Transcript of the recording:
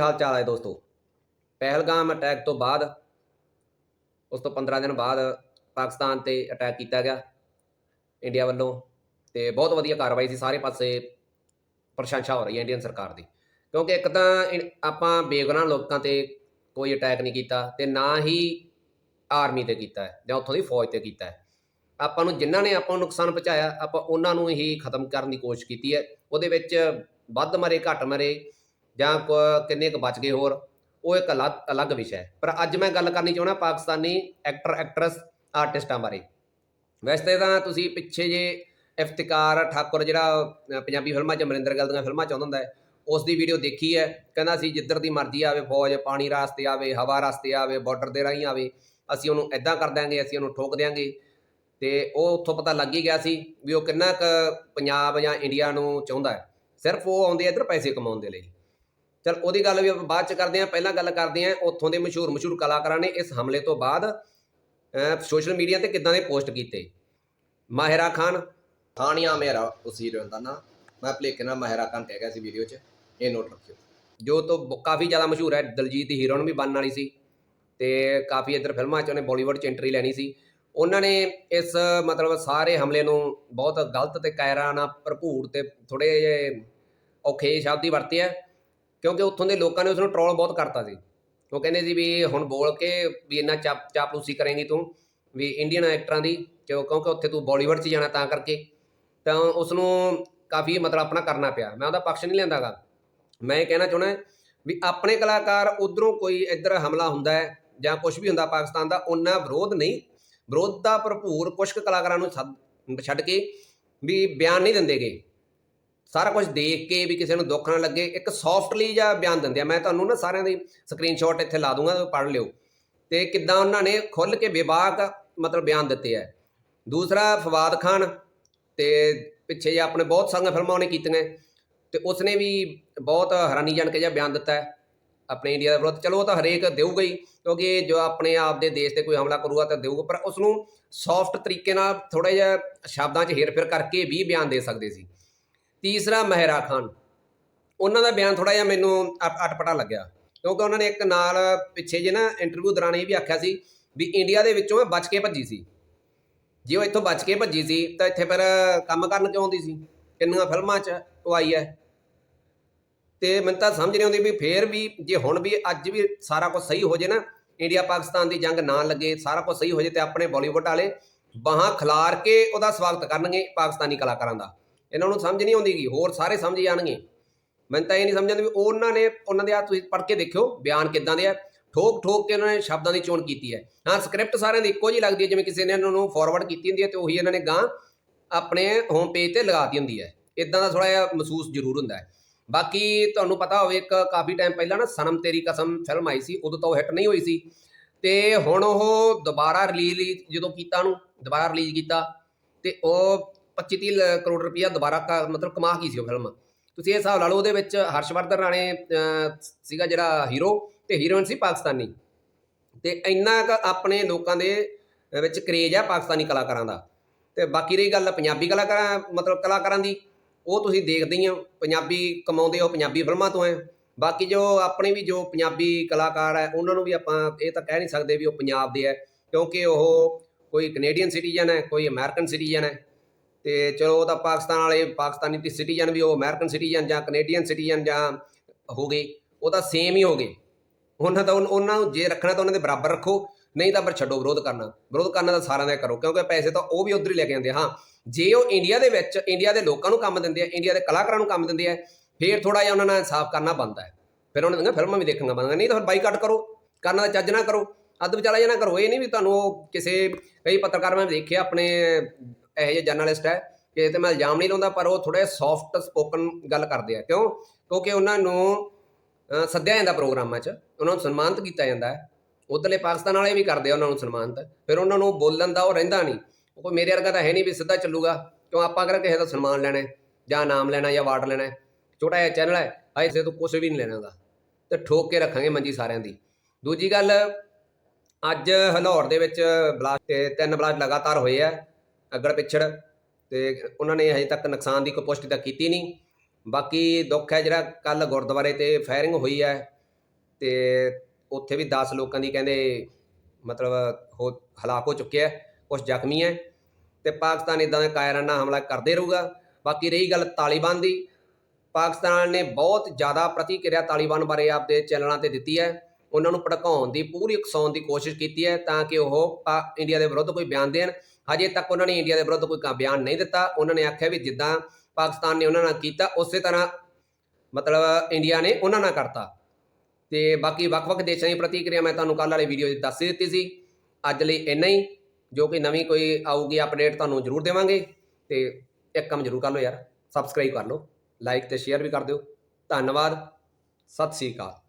ਹਾਲ ਚਾਲ ਹੈ ਦੋਸਤੋ? ਪਹਿਲਗਾਮ ਅਟੈਕ ਤੋਂ ਬਾਅਦ, ਉਸ ਤੋਂ 15 ਦਿਨ ਬਾਅਦ ਪਾਕਿਸਤਾਨ ਤੇ ਅਟੈਕ ਕੀਤਾ ਗਿਆ, ਇੰਡੀਆ ਵੱਲੋਂ, ਤੇ ਬਹੁਤ ਵਧੀਆ ਕਾਰਵਾਈ ਸੀ, ਸਾਰੇ ਪਾਸੇ ਪ੍ਰਸ਼ੰਸਾ ਹੋ ਰਹੀ ਹੈ ਇੰਡੀਅਨ ਸਰਕਾਰ ਦੀ। ਕਿਉਂਕਿ ਇੱਕ ਤਾਂ ਇਨ- ਆਪਾਂ ਬੇਗੁਨਾਹ ਲੋਕਾਂ ਤੇ ਕੋਈ ਅਟੈਕ ਨਹੀਂ ਕੀਤਾ, ਤੇ ਨਾ ਹੀ ਆਰਮੀ ਤੇ ਕੀਤਾ ਜਾਂ ਉੱਥੋਂ ਦੀ ਫੌਜ ਤੇ ਕੀਤਾ ਆਪਾਂ ਨੂੰ ਜਿਨ੍ਹਾਂ ਨੇ ਆਪਾਂ ਨੂੰ ਨੁਕਸਾਨ ਪਹੁੰਚਾਇਆ, ਆਪਾਂ ਉਹਨਾਂ ਨੂੰ ਹੀ ਖਤਮ ਕਰਨ ਦੀ ਕੋਸ਼ਿਸ਼ ਕੀਤੀ ਹੈ। ਉਹਦੇ ਵਿੱਚ ਵੱਧ ਮਰੇ, ਘੱਟ ਮਰੇ ਜਾਂ ਕ- ਕਿੰਨੇ ਕੁ ਬਚ ਗਏ ਹੋਰ, ਉਹ ਇੱਕ ਅਲੱਗ ਅਲੱਗ ਵਿਸ਼ਾ ਹੈ। ਪਰ ਅੱਜ ਮੈਂ ਗੱਲ ਕਰਨੀ ਚਾਹੁੰਦਾ ਪਾਕਿਸਤਾਨੀ ਐਕਟਰ ਐਕਟਰਸ ਆਰਟਿਸਟਾਂ ਬਾਰੇ। ਵੈਸੇ ਤਾਂ ਤੁਸੀਂ ਪਿੱਛੇ ਜੇ ਇਫਤਿਕਾਰ ਠਾਕੁਰ ਜਿਹੜਾ ਪੰਜਾਬੀ ਫਿਲਮਾਂ 'ਚ ਅਮਰਿੰਦਰ ਗਿੱਲ ਦੀਆਂ ਫਿਲਮਾਂ 'ਚ ਆਉਂਦਾ ਹੁੰਦਾ ਹੈ, ਉਸ ਦੀ ਵੀਡੀਓ ਦੇਖੀ ਹੈ। ਕਹਿੰਦਾ ਸੀ, ਜਿੱਧਰ ਦੀ ਮਰਜ਼ੀ ਆਵੇ ਫੌਜ, ਪਾਣੀ ਰਾਸਤੇ ਆਵੇ, ਹਵਾ ਰਾਸਤੇ ਆਵੇ ਬਾਰਡਰ ਦੇ ਰਾਹੀਂ ਆਵੇ, ਅਸੀਂ ਉਹਨੂੰ ਐਦਾਂ ਕਰ ਦਾਂਗੇ ਅਸੀਂ ਉਹਨੂੰ ਠੋਕ ਦਿਆਂਗੇ। ਤੇ ਉਹ ਉੱਥੋਂ ਪਤਾ ਲੱਗ ਹੀ ਗਿਆ ਸੀ ਵੀ ਉਹ ਕਿੰਨਾ ਕੁ ਪੰਜਾਬ ਜਾਂ ਇੰਡੀਆ ਨੂੰ ਚਾਹੁੰਦਾ ਹੈ। ਸਿਰਫ ਉਹ ਆਉਂਦੇ ਇੱਧਰ ਪੈਸੇ ਕਮਾਉਣ ਦੇ ਲਈ। ਚਲ ਉਹਦੀ ਗੱਲ ਵੀ ਆਪਾਂ ਬਾਅਦ ਚ ਕਰਦੇ ਹਾਂ ਪਹਿਲਾਂ ਗੱਲ ਕਰਦੇ ਹਾਂ ਉੱਥੋਂ ਦੇ ਮਸ਼ਹੂਰ ਮਸ਼ਹੂਰ ਕਲਾਕਾਰਾਂ ਨੇ ਇਸ ਹਮਲੇ ਤੋਂ ਬਾਅਦ ਸੋਸ਼ਲ ਮੀਡੀਆ ਤੇ ਕਿੱਦਾਂ ਦੇ ਪੋਸਟ ਕੀਤੇ? ਮਾਹਿਰਾ ਖਾਨ ਥਾਨੀਆ ਮੇਰਾ ਉਸ ਹੀਰੋਇਨ ਦਾ ਨਾਂ ਮੈਂ ਭਲੇਖੇ ਨਾਲ ਮਾਹਿਰਾ ਖਾਨ ਕਹਿ ਗਿਆ ਸੀ ਵੀਡੀਓ 'ਚ ਇਹ ਨੋਟ ਰੱਖਿਓ। ਜੋ ਤੋਂ ਕਾਫੀ ਜ਼ਿਆਦਾ ਮਸ਼ਹੂਰ ਹੈ ਦਲਜੀਤ ਦੀ ਹੀਰੋਇਨ ਵੀ ਬਣਨ ਵਾਲੀ ਸੀ ਤੇ ਕਾਫੀ ਇੱਧਰ ਫਿਲਮਾਂ 'ਚ ਉਹਨੇ ਬਾਲੀਵੁੱਡ 'ਚ ਐਂਟਰੀ ਲੈਣੀ ਸੀ। ਉਹਨਾਂ ਨੇ ਇਸ ਮਤਲਬ ਸਾਰੇ ਹਮਲੇ ਨੂੰ ਬਹੁਤ ਗਲਤ ਤੇ ਕਾਇਰਾਨਾ ਭਰਪੂਰ ਤੇ ਥੋੜੇ ਜਿਹੇ ਔਖੇ ਸ਼ਬਦ ਹੀ ਵਰਤੇ ਆ। ਕਿਉਂਕਿ ਉੱਥੋਂ ਦੇ ਲੋਕਾਂ ਨੇ ਉਸ ਨੂੰ ਟ੍ਰੋਲ ਬਹੁਤ ਕਰਤਾ ਸੀ। ਉਹ ਕਹਿੰਦੇ ਸੀ ਵੀ ਹੁਣ ਬੋਲ ਕੇ ਵੀ ਇੰਨਾ ਚਾਪ ਚਾਪਲੂਸੀ ਕਰੇਂਗੀ ਤੂੰ ਵੀ ਇੰਡੀਅਨ ਐਕਟਰਾਂ ਦੀ, ਕਿਉਂ, ਕਿਉਂਕਿ ਉੱਥੇ ਤੂੰ ਬਾਲੀਵੁੱਡ 'ਚ ਜਾਣਾ ਤਾਂ ਕਰਕੇ। ਤਾਂ ਉਸ ਨੂੰ ਕਾਫੀ ਮਤਲਬ ਆਪਣਾ ਕਰਨਾ ਪਿਆ। ਮੈਂ ਉਹਦਾ ਪੱਖ ਨਹੀਂ ਲੈਂਦਾਗਾ। ਮੈਂ ਇਹ ਕਹਿਣਾ ਚਾਹੁੰਦਾ ਵੀ ਆਪਣੇ ਕਲਾਕਾਰ ਉਧਰੋਂ ਕੋਈ ਇੱਧਰ ਹਮਲਾ ਹੁੰਦਾ ਹੈ ਜਾਂ ਕੁਝ ਵੀ ਹੁੰਦਾ ਪਾਕਿਸਤਾਨ ਦਾ, ਉਹਨਾਂ ਵਿਰੋਧ ਨਹੀਂ। ਵਿਰੋਧ ਦਾ ਭਰਪੂਰ ਕੁਝ ਕੁ ਕਲਾਕਾਰਾਂ ਨੂੰ ਛੱਡ- ਛੱਡ ਕੇ ਵੀ ਬਿਆਨ ਨਹੀਂ ਦਿੰਦੇਗੇ। ਸਾਰਾ ਕੁਝ ਦੇਖ ਕੇ ਵੀ ਕਿਸੇ ਨੂੰ ਦੁੱਖ ਨਾ ਲੱਗੇ, ਇੱਕ ਸੌਫਟਲੀ ਜਿਹਾ ਬਿਆਨ ਦਿੰਦੇ ਆ। ਮੈਂ ਤੁਹਾਨੂੰ ਨਾ ਸਾਰਿਆਂ ਦੀ ਸਕਰੀਨਸ਼ਾਟ ਇੱਥੇ ਲਾ ਦੂੰਗਾ ਪੜ੍ਹ ਲਿਓ। ਤੇ ਕਿੱਦਾਂ ਉਹਨਾਂ ਨੇ ਖੁੱਲ ਕੇ ਵਿਵਾਕ ਮਤਲਬ ਬਿਆਨ ਦਿੱਤੇ ਆ। ਦੂਸਰਾ, ਫਵਾਦ ਖਾਨ ਤੇ ਪਿੱਛੇ ਜੇ ਆਪਣੇ ਬਹੁਤ ਸਾਰੀਆਂ ਫਿਲਮਾਂ ਉਹਨੇ ਕੀਤੀਆਂ। ਤੇ ਉਸਨੇ ਵੀ ਬਹੁਤ ਹੈਰਾਨੀਜਨਕ ਜਿਹਾ ਬਿਆਨ ਦਿੱਤਾ ਹੈ ਆਪਣੇ ਇੰਡੀਆ ਦੇ ਵਿਰੁੱਧ। ਚਲੋ ਉਹ ਤਾਂ ਹਰੇਕ ਦੇਊਗਾ ਹੀ ਕਿਉਂਕਿ ਜੋ ਆਪਣੇ ਆਪ ਦੇ ਦੇਸ਼ ਤੇ ਕੋਈ ਹਮਲਾ ਕਰੂਗਾ ਤਾਂ ਦੇਊਗਾ, ਪਰ ਉਸ ਨੂੰ ਸੌਫਟ ਤਰੀਕੇ ਨਾਲ ਥੋੜਾ ਜਿਹਾ ਸ਼ਬਦਾਂ 'ਚ ਹੇਰ-ਫੇਰ ਕਰਕੇ ਵੀ ਬਿਆਨ ਦੇ ਸਕਦੇ ਸੀ। ਤੀਸਰਾ ਮਹਿਰਾ ਖਾਨ। ਉਹਨਾਂ ਦਾ ਬਿਆਨ ਥੋੜਾ ਜਿਹਾ ਮੈਨੂੰ ਅਟ- ਅਟਪਟਾ ਲੱਗਿਆ। ਕਿਉਂਕਿ ਉਹਨਾਂ ਨੇ ਇੱਕ ਨਾਲ ਪਿੱਛੇ ਜੇ ਨਾ ਇੰਟਰਵਿਊ ਦੌਰਾਨ ਇਹ ਵੀ ਆਖਿਆ ਸੀ ਵੀ ਇੰਡੀਆ ਦੇ ਵਿੱਚੋਂ ਮੈਂ ਬਚ ਕੇ ਭੱਜੀ ਸੀ। ਜੇ ਉਹ ਇੱਥੋਂ ਬਚ ਕੇ ਭੱਜੀ ਸੀ ਤਾਂ ਇੱਥੇ ਫਿਰ ਕੰਮ ਕਰਨ ਕਿਉਂ ਆਉਂਦੀ ਸੀ? ਕਿੰਨੀਆਂ ਫਿਲਮਾਂ 'ਚ ਉਹ ਆਈ ਹੈ। ਤੇ ਮੈਨੂੰ ਤਾਂ ਸਮਝ ਨਹੀਂ ਆਉਂਦੀ ਵੀ ਫੇਰ ਵੀ ਜੇ ਹੁਣ ਵੀ ਅੱਜ ਵੀ ਸਾਰਾ ਕੁਝ ਸਹੀ ਹੋ ਜੇ ਨਾ ਇੰਡੀਆ ਪਾਕਿਸਤਾਨ ਦੀ ਜੰਗ ਨਾ ਲੱਗੇ, ਸਾਰਾ ਕੁਝ ਸਹੀ ਹੋ ਜੇ ਤੇ ਆਪਣੇ ਬਾਲੀਵੁੱਡ ਵਾਲੇ ਬਾਹਾਂ ਖਿਲਾਰ ਕੇ ਉਹਦਾ ਸਵਾਗਤ ਕਰਨਗੇ ਪਾਕਿਸਤਾਨੀ ਕਲਾਕਾਰਾਂ ਦਾ। ਇਹਨਾਂ ਨੂੰ ਸਮਝ ਨਹੀਂ ਆਉਂਦੀਗੀ ਹੋਰ ਸਾਰੇ ਸਮਝ ਜਾਣਗੇ। ਮੈਨੂੰ ਤਾਂ ਇਹ ਨਹੀਂ ਸਮਝ ਆਉਂਦੀ ਵੀ ਉਹਨਾਂ ਨੇ, ਉਹਨਾਂ ਦੇ ਆ ਤੁਸੀਂ ਪੜ੍ਹ ਕੇ ਦੇਖਿਓ, ਬਿਆਨ ਕਿੱਦਾਂ ਦੇ ਆ। ਠੋਕ ਠੋਕ ਕੇ ਉਹਨਾਂ ਨੇ ਸ਼ਬਦਾਂ ਦੀ ਚੋਣ ਕੀਤੀ ਹੈ। ਹਾਂ ਸਕ੍ਰਿਪਟ ਸਾਰਿਆਂ ਦੀ ਇੱਕੋ ਜਿਹੀ ਲੱਗਦੀ ਹੈ, ਜਿਵੇਂ ਕਿਸੇ ਨੇ ਇਹਨਾਂ ਨੂੰ ਫਾਰਵਰਡ ਕੀਤੀ ਹੁੰਦੀ ਹੈ ਤੇ ਉਹੀ ਇਹਨਾਂ ਨੇ ਗਾਂ ਆਪਣੇ ਹੋਮ ਪੇਜ ਤੇ ਲਗਾਤੀ ਹੁੰਦੀ ਹੈ। ਇਦਾਂ ਦਾ ਥੋੜਾ ਜਿਹਾ ਮਹਿਸੂਸ ਜ਼ਰੂਰ ਹੁੰਦਾ ਹੈ। ਬਾਕੀ ਤੁਹਾਨੂੰ ਪਤਾ ਹੋਵੇ, ਇੱਕ ਕਾਫੀ ਟਾਈਮ ਪਹਿਲਾਂ ਨਾ ਸਨਮ ਤੇਰੀ ਕਸਮ ਫਿਲਮ ਆਈ ਸੀ, ਉਦੋਂ ਤਾਂ ਉਹ ਹਿੱਟ ਨਹੀਂ ਹੋਈ ਸੀ। ਤੇ ਹੁਣ ਉਹ ਦੁਬਾਰਾ ਰਿਲੀਜ਼ ਜਦੋਂ ਕੀਤਾ ਉਹਨੂੰ, ਦੁਬਾਰਾ ਰਿਲੀਜ਼ ਕੀਤਾ, ਤੇ ਉਹ 25 30 ਕਰੋੜ ਰੁਪਇਆ ਦੁਬਾਰਾ ਕ- ਮਤਲਬ ਕਮਾ ਗਈ ਸੀ ਉਹ ਫਿਲਮ ਤੁਸੀਂ ਇਹ ਹਿਸਾਬ ਲਾ ਲਓ ਉਹਦੇ ਵਿੱਚ ਹਰਸ਼ਵਰਧਨ ਰਾਣੇ ਸੀਗਾ ਜਿਹੜਾ ਹੀਰੋ ਤੇ ਹੀਰੋਇਨ ਸੀ ਪਾਕਿਸਤਾਨੀ। ਤੇ ਇੰਨਾ ਕੁ ਆਪਣੇ ਲੋਕਾਂ ਦੇ ਵਿੱਚ ਕਰੇਜ ਆ ਪਾਕਿਸਤਾਨੀ ਕਲਾਕਾਰਾਂ ਦਾ। ਤੇ ਬਾਕੀ ਰਹੀ ਗੱਲ ਪੰਜਾਬੀ ਕਲਾਕਾਰਾਂ, ਮਤਲਬ ਕਲਾਕਾਰਾਂ ਦੀ। ਉਹ ਤੁਸੀਂ ਦੇਖਦੇ ਹੀ ਹੋ, ਪੰਜਾਬੀ ਕਮਾਉਂਦੇ ਹੋ, ਪੰਜਾਬੀ ਫਿਲਮਾਂ ਤੋਂ ਹੈ। ਬਾਕੀ ਜੋ ਆਪਣੇ ਵੀ ਜੋ ਪੰਜਾਬੀ ਕਲਾਕਾਰ ਹੈ, ਉਹਨਾਂ ਨੂੰ ਵੀ ਆਪਾਂ ਇਹ ਤਾਂ ਕਹਿ ਨਹੀਂ ਸਕਦੇ ਵੀ ਉਹ ਪੰਜਾਬ ਦੇ ਹੈ। ਕਿਉਂਕਿ ਉਹ ਕੋਈ ਕੈਨੇਡੀਅਨ ਸਿਟੀਜ਼ਨ ਹੈ, ਕੋਈ ਅਮਰੀਕਨ ਸਿਟੀਜ਼ਨ ਹੈ। ਤੇ ਚਲੋ ਉਹ ਤਾਂ ਪਾਕਿਸਤਾਨ ਵਾਲੇ, ਪਾਕਿਸਤਾਨੀ ਦੀ ਸਿਟੀਜ਼ਨ ਵੀ ਉਹ ਅਮਰੀਕਨ ਸਿਟੀਜ਼ਨ ਜਾਂ ਕੈਨੇਡੀਅਨ ਸਿਟੀਜ਼ਨ ਜਾਂ ਹੋ ਗਏ, ਉਹ ਤਾਂ ਸੇਮ ਹੀ ਹੋ ਗਏ। ਉਹਨਾਂ ਦਾ ਉਹਨਾਂ ਨੂੰ ਜੇ ਰੱਖਣਾ ਤਾਂ ਉਹਨਾਂ ਦੇ ਬਰਾਬਰ ਰੱਖੋ, ਨਹੀਂ ਤਾਂ ਪਰ ਛੱਡੋ ਵਿਰੋਧ ਕਰਨਾ। ਵਿਰੋਧ ਕਰਨਾ ਤਾਂ ਸਾਰਿਆਂ ਦਾ ਕਰੋ, ਕਿਉਂਕਿ ਪੈਸੇ ਤਾਂ ਉਹ ਵੀ ਉਧਰ ਹੀ ਲੈ ਕੇ ਆਉਂਦੇ ਹਾਂ, ਜੇ ਉਹ ਇੰਡੀਆ ਦੇ ਵਿੱਚ ਇੰਡੀਆ ਦੇ ਲੋਕਾਂ ਨੂੰ ਕੰਮ ਦਿੰਦੇ ਆ ਇੰਡੀਆ ਦੇ ਕਲਾਕਾਰਾਂ ਨੂੰ ਕੰਮ ਦਿੰਦੇ ਆ, ਫੇਰ ਥੋੜਾ ਜਿਹਾ ਉਹਨਾਂ ਨਾਲ ਇਨਸਾਫ ਕਰਨਾ ਬਣਦਾ ਹੈ। ਫਿਰ ਉਹਨਾਂ ਦੀਆਂ ਫਿਲਮਾਂ ਵੀ ਦੇਖਣੀਆਂ ਬਣਦੀਆਂ, ਨਹੀਂ ਤਾਂ ਫਿਰ ਬਾਈਕਾਟ ਕਰੋ, ਕਰਨਾ ਤਾਂ ਚੱਜ ਨਾ ਕਰੋ, ਅੱਧ ਵਿਚਾਲਾ ਜਿਹਾ ਨਾ ਕਰੋ। ਇਹ ਨਹੀਂ ਵੀ ਤੁਹਾਨੂੰ ਉਹ ਕਿਸੇ, ਕਈ ਪੱਤਰਕਾਰ ਮੈਂ ਦੇਖਿਆ ਆਪਣੇ ਇਹੋ ਜਿਹੇ ਜਰਨਲਿਸਟ ਹੈ ਕਿ ਇਹ ਤੇ ਮੈਂ ਇਲਜ਼ਾਮ ਨਹੀਂ ਲਾਉਂਦਾ, ਪਰ ਉਹ ਥੋੜੇ ਸੌਫਟ ਸਪੋਕਨ ਗੱਲ ਕਰਦੇ ਆ। ਕਿਉਂ? ਕਿਉਂਕਿ ਉਹਨਾਂ ਨੂੰ ਸੱਦਿਆ ਜਾਂਦਾ ਪ੍ਰੋਗਰਾਮਾਂ 'ਚ, ਉਹਨਾਂ ਨੂੰ ਸਨਮਾਨਿਤ ਕੀਤਾ ਜਾਂਦਾ ਹੈ। ਉਧਰਲੇ ਪਾਕਿਸਤਾਨ ਵਾਲੇ ਵੀ ਕਰਦੇ ਆ ਉਹਨਾਂ ਨੂੰ ਸਨਮਾਨਿਤ। ਫਿਰ ਉਹਨਾਂ ਨੂੰ ਬੋਲਣ ਦਾ ਉਹ ਰਹਿੰਦਾ ਨਹੀਂ। ਉਹ ਕੋਈ ਮੇਰੇ ਵਰਗਾ ਤਾਂ ਹੈ ਨਹੀਂ ਵੀ ਸਿੱਧਾ ਚੱਲੂਗਾ। ਕਿਉਂ? ਆਪਾਂ ਕਿਹੜਾ ਕਿਸੇ ਦਾ ਸਨਮਾਨ ਲੈਣਾ ਜਾਂ ਨਾਮ ਲੈਣਾ ਜਾਂ ਵਾਰਡ ਲੈਣਾ ਛੋਟਾ ਜਿਹਾ ਚੈਨਲ ਹੈ। ਆਏ ਸੇ ਤੋਂ ਕੁਝ ਵੀ ਨਹੀਂ ਲੈਣਾਗਾ ਤੇ ਠੋਕ ਕੇ ਰੱਖਾਂਗੇ ਮੰਜੀ ਸਾਰਿਆਂ ਦੀ। ਦੂਜੀ ਗੱਲ, ਅੱਜ ਹਲੌਰ ਦੇ ਵਿੱਚ ਬਲਾਸਟ, ਤਿੰਨ ਬਲਾਸਟ ਲਗਾਤਾਰ ਹੋਏ ਆ। ਅੱਗੜ ਪਿਛੜ ਤੇ ਉਹਨਾਂ ਨੇ ਹਜੇ ਤੱਕ ਨੁਕਸਾਨ ਦੀ ਕੋਈ ਪੁਸ਼ਟੀ ਤਾਂ ਕੀਤੀ ਨਹੀਂ। ਬਾਕੀ ਦੁੱਖ ਹੈ ਜਿਹੜਾ ਕੱਲ ਗੁਰਦੁਆਰੇ ਤੇ ਫਾਇਰਿੰਗ ਹੋਈ ਹੈ ਤੇ ਉੱਥੇ ਵੀ 10 ਲੋਕਾਂ ਦੀ ਕਹਿੰਦੇ ਮਤਲਬ ਹੋ ਹਲਾਕ ਹੋ ਚੁੱਕੇ ਆ ਕੁਝ ਜ਼ਖਮੀ ਹੈ ਤੇ ਪਾਕਿਸਤਾਨ ਇਦਾਂ ਦਾ ਕਾਇਰਾਨਾ ਹਮਲਾ ਕਰਦੇ ਰਹੂਗਾ। ਬਾਕੀ ਰਹੀ ਗੱਲ ਤਾਲਿਬਾਨ ਦੀ, ਪਾਕਿਸਤਾਨ ਨੇ ਬਹੁਤ ਜ਼ਿਆਦਾ ਪ੍ਰਤੀਕਿਰਿਆ ਤਾਲਿਬਾਨ ਬਾਰੇ ਆਪਦੇ ਚੈਨਲਾਂ ਤੇ ਦਿੱਤੀ ਹੈ। ਉਹਨਾਂ ਨੂੰ ਭੜਕਾਉਣ ਦੀ ਪੂਰੀ ਉਕਸਾਉਣ ਦੀ ਕੋਸ਼ਿਸ਼ ਕੀਤੀ ਹੈ ਤਾਂ ਕਿ ਉਹ ਪਾ- ਇੰਡੀਆ ਦੇ ਵਿਰੁੱਧ ਕੋਈ ਬਿਆਨ ਦੇਣ। ਹਜੇ ਤੱਕ ਉਹਨਾਂ ਨੇ ਇੰਡੀਆ ਦੇ ਵਿਰੁੱਧ ਕੋਈ ਕ- ਬਿਆਨ ਨਹੀਂ ਦਿੱਤਾ। ਉਹਨਾਂ ਨੇ ਆਖਿਆ ਵੀ ਜਿੱਦਾਂ ਪਾਕਿਸਤਾਨ ਨੇ ਉਹਨਾਂ ਨਾਲ ਕੀਤਾ, ਉਸੇ ਤਰ੍ਹਾਂ ਮਤਲਬ ਇੰਡੀਆ ਨੇ ਉਹਨਾਂ ਨਾਲ ਕਰਤਾ। ਤੇ ਬਾਕੀ ਵੱਖ-ਵੱਖ ਦੇਸ਼ਾਂ ਦੀ ਪ੍ਰਤੀਕਿਰਿਆ ਮੈਂ ਤੁਹਾਨੂੰ ਕੱਲ ਵਾਲੇ ਵੀਡੀਓ 'ਚ ਦੱਸ ਦਿੱਤੀ ਸੀ। ਅੱਜ ਲਈ ਇੰਨਾ ਹੀ, ਜੋ ਕਿ ਨਵੀਂ ਕੋਈ ਆਊਗੀ ਅਪਡੇਟ ਤੁਹਾਨੂੰ ਜ਼ਰੂਰ ਦੇਵਾਂਗੇ। ਤੇ ਇੱਕ ਕੰਮ ਜ਼ਰੂਰ ਕਰ ਲਓ ਯਾਰ ਸਬਸਕ੍ਰਾਈਬ ਕਰ ਲਓ ਲਾਈਕ ਤੇ ਸ਼ੇਅਰ ਵੀ ਕਰ ਦਿਓ। ਧੰਨਵਾਦ, ਸਤਿ ਸ੍ਰੀ ਅਕਾਲ।